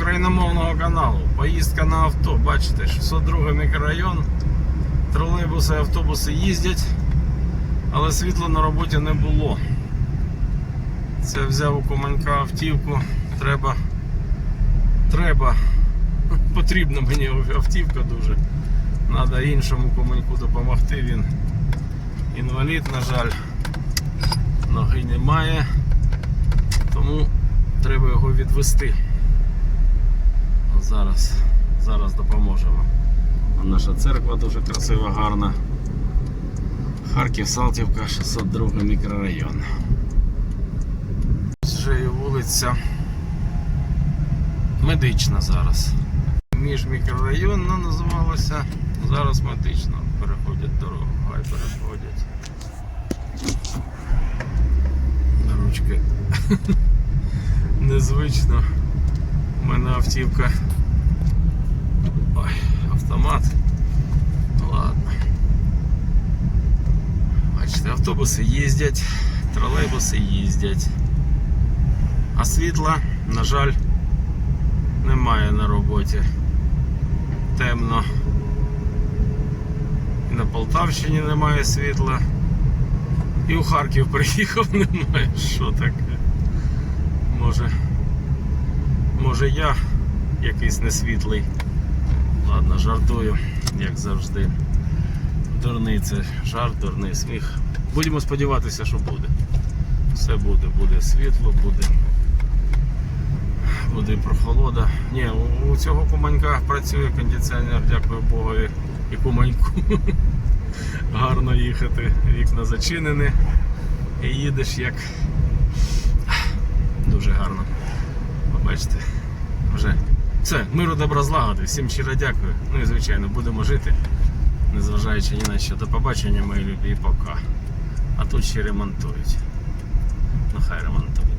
україномовного каналу. Поїздка на авто. Бачите, 602 мікрорайон. Тролейбуси, автобуси їздять, але світла на роботі не було. Це взяв у Команька автівку. Треба. Треба. Потрібна мені автівка дуже. Треба іншому команьку допомогти. Він інвалід, на жаль, ноги немає. Тому треба його відвести. Зараз, зараз допоможемо. Наша церква дуже красива, гарна. Харків, Салтівка, 602 мікрорайон. Вже і вулиця медична зараз. Між Міжмікрорайонна називалася, зараз медична. Переходять дорогу, хай переходять. Ручки. Незвично. У мене автівка. Бачите, автобуси їздять, тролейбуси їздять. А світла, на жаль, немає на роботі. Темно. І на Полтавщині немає світла. І у Харків приїхав немає. Що таке? Може. Може я якийсь несвітлий. Ладно, жартую, як завжди. Дурний це жарт, дурний сміх. Будемо сподіватися, що буде. Все буде, буде світло, буде. Буде прохолода. Ні, у, у цього куманька працює кондиціонер, дякую Богові і куманьку. Гарно їхати, вікна зачинені. І їдеш як дуже гарно. Побачите, вже все, миру добра злагоди. Всім щиро дякую. Ну і звичайно, будемо жити, незважаючи ні на що. До побачення, мої любі, пока. А тут ще ремонтують. Ну хай ремонтують.